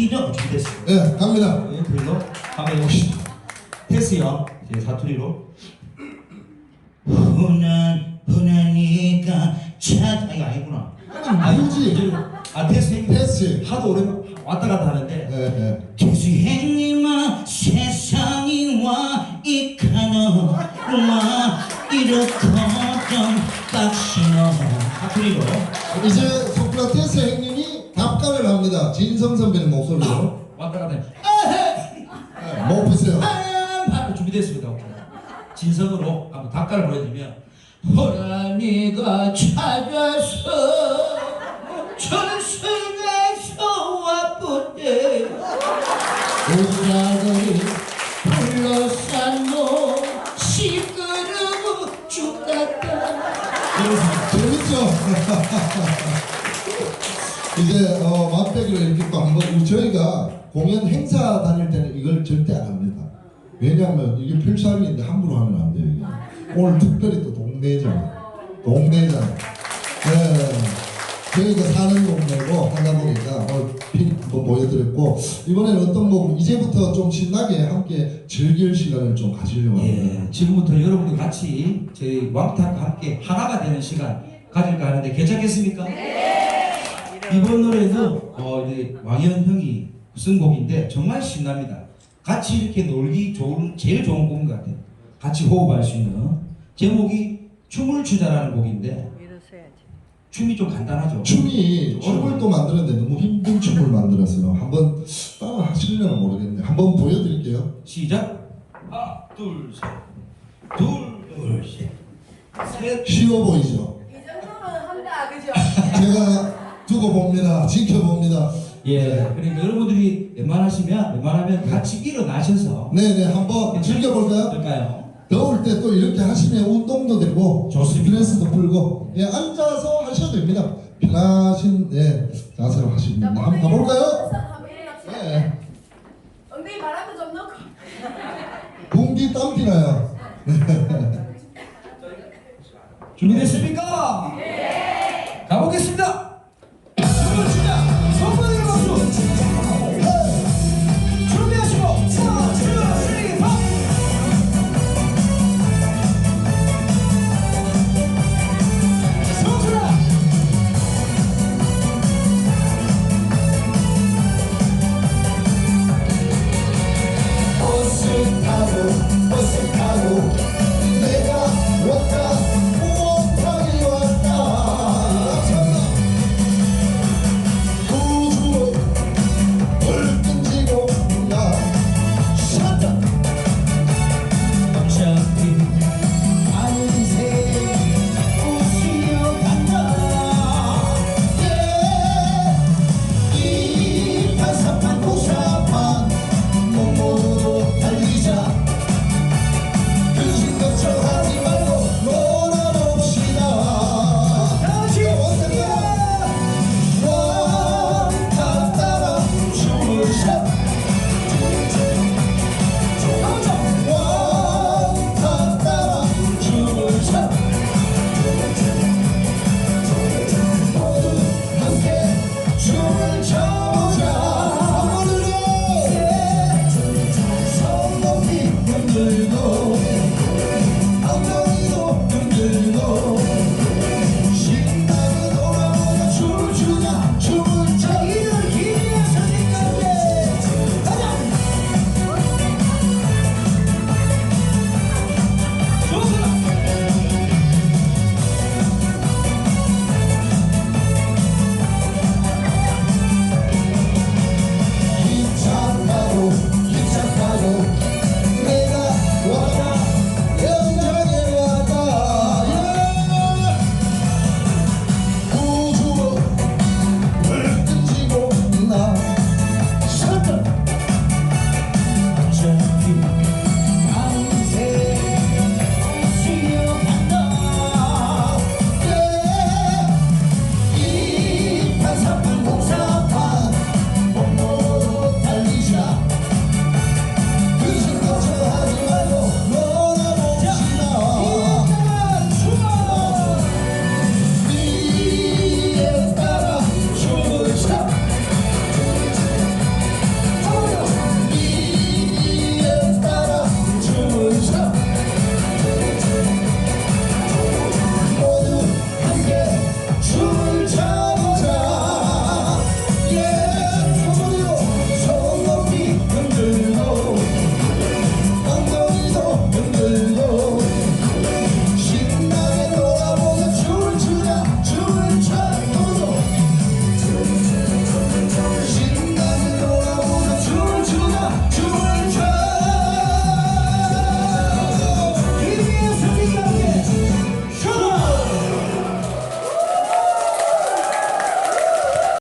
기도 준비됐어요. 예, 갑니다. 연필로 한번 해봅시다. 됐어요. 이제 사투리로. 흔한 흔하니까 차 아니 아니구나. 휴지. 아 됐어요. 패스. 하도 오래 왔다 갔다 하는데 예, 예. 교수행님아 세상이 와 이카노 와 이렇거든 빡시노 사투리로 이제 소크라테스 형님 이 답가를 합니다. 진성 선배님 목소리로. 왔다 갔다 해. 예, 못 푸세요. 아, 준비됐습니다. 오케이. 진성으로 한번 답가를 보여드리면 호랑이가 찾아서 전승에서 왔는데 우라를 불러산노 시끄러워 죽겠다 재밌죠? 이제 어, 맛배기로 이렇게 또 한번 저희가 공연 행사 다닐 때는 이걸 절대 안 합니다. 왜냐하면 이게 필살기인데 함부로 하면 안 돼요. 이게. 오늘 특별히 또 동네잖아. 동네잖아. 네. 저희가 사는 동네고 하다 보니까 오늘 필 한번 보여드렸고 이번에는 어떤 곡 이제부터 좀 신나게 함께 즐길 시간을 좀 가지려고 합니다. 예, 지금부터 여러분들 같이 저희 왕탁과 함께 하나가 되는 시간 가질까 하는데 괜찮겠습니까? 이번 노래도 어, 이제 왕현 형이 쓴 곡인데 정말 신납니다. 같이 이렇게 놀기 좋은 제일 좋은 곡인 것 같아요. 같이 호흡할 수 있는 제목이 춤을 추자라는 곡인데. 춤이 좀 간단하죠. 춤이 춤을 또 만들었는데 너무 힘든 춤을 만들었어요. 한번 따라 하시려나 모르겠네. 한번 보여드릴게요. 시작. 하나, 둘, 셋. 둘, 둘, 셋. 셋. 쉬워 보이죠? 이 정도면 한다, 그죠? 제가 두고 봅니다. 지켜봅니다. 예, 그러니까 여러분들이 웬만하시면 웬만하면 같이 일어나셔서 네네 한번 즐겨볼까요? 어떨까요? 더울 때 또 이렇게 하시면 운동도 되고 좋습니다. 스트레스도 풀고 예, 앉아서 하셔도 됩니다. 편하신 예, 자세로 하시면 됩니다. 한번 가볼까요? 네. 엉덩이 바람도 좀 넣고. 공기 땀 피 나요. 준비됐습니까?